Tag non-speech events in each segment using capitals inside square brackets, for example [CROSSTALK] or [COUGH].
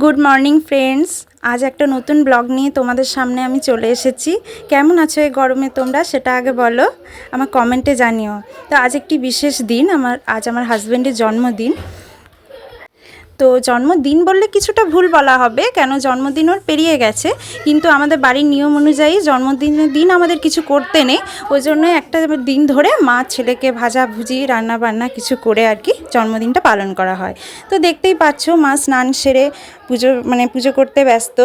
Good morning friends. আজ একটা নতুন ব্লগ নিয়ে তোমাদের সামনে আমি চলে এসেছি। কেমন আছো এই গরমে তোমরা, সেটা আগে বলো, আমার কমেন্টে জানিও। তো আজ একটি বিশেষ দিন, আমার, আজ আমার হাজব্যান্ডের জন্মদিন। তো জন্মদিন বললে কিছুটা ভুল বলা হবে, কেন জন্মদিন ওর পেরিয়ে গেছে। কিন্তু আমাদের বাড়ির নিয়ম অনুযায়ী জন্মদিনের দিন আমাদের কিছু করতে নেই। ওই জন্য একটা দিন ধরে মা ছেলেকে ভাজা ভুজি রান্না বান্না কিছু করে আর কি জন্মদিনটা পালন করা হয়। তো দেখতেই পাচ্ছ মা স্নান সেরে পুজো মানে পুজো করতে ব্যস্ত।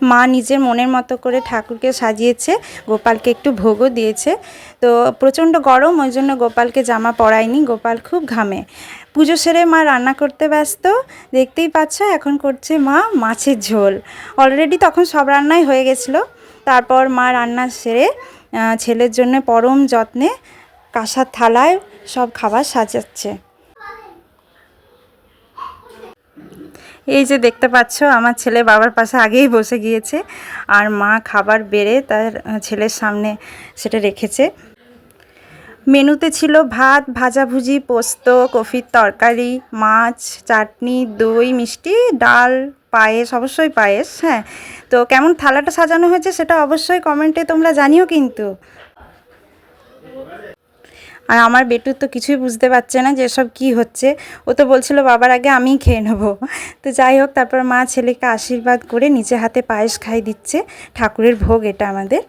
মা নিজের মনের মতো করে ঠাকুরকে সাজিয়েছে, গোপালকে একটু ভোগও দিয়েছে। তো প্রচণ্ড গরম, ওই জন্য গোপালকে জামা পরায়নি, গোপাল খুব ঘামে। পুজো সেরে মা রান্না করতে ব্যস্ত, দেখতেই পাচ্ছ এখন করছে মা মাছের ঝোল। অলরেডি তখন সব রান্নাই হয়ে গেছিল। তারপর মা রান্না সেরে ছেলের জন্য পরম যত্নে কাঁসার থালায় সব খাবার সাজাচ্ছে। এই যে দেখতে পাচ্ছ, আমার ছেলে বাবার পাশে আগেই বসে গিয়েছে আর মা খাবার বেড়ে তার ছেলের সামনে সেটা রেখেছে। মেনুতে ছিল ভাত ভাজাভুজি পোস্ত, কফির তরকারি, মাছ, চাটনি, দই, মিষ্টি, ডাল, পায়েস, অবশ্যই পায়েস হ্যাঁ। তো কেমন থালাটা সাজানো হয়েছে সেটা অবশ্যই কমেন্টে তোমরা জানিও কিন্তু। আর আমার বেটু তো কিছুই বুঝতে পারছে না যে এসব কী হচ্ছে। ও তো বলছিল, বাবার আগে আমিই খেয়ে নেব। [LAUGHS] তো যাই হোক, তারপর মা ছেলেকে আশীর্বাদ করে নিচে হাতে পায়েস খাই দিচ্ছে। ঠাকুরের ভোগ এটা আমাদের।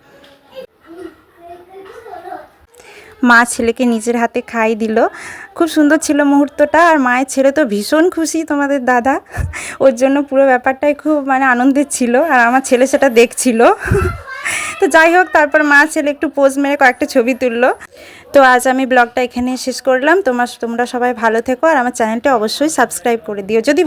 মা ছেলেকে নিজের হাতে খাই দিল। খুব সুন্দর ছিল মুহূর্তটা, আর মায়ের ছেলে তো ভীষণ খুশি তোমাদের দাদা। [LAUGHS] ওর জন্য পুরো ব্যাপারটাই খুব মানে আনন্দের ছিল, আর আমার ছেলে সেটা দেখছিল। [LAUGHS] তো যাই হোক, তারপর মা ছেলে একটু পোজ মেরে কয়েকটা ছবি তুললো। তো আজ আমি ব্লগটা এখানে শেষ করলাম। তোমার তোমরা সবাই ভালো থেকো আর আমার চ্যানেলটা অবশ্যই সাবস্ক্রাইব করে দিও। যদি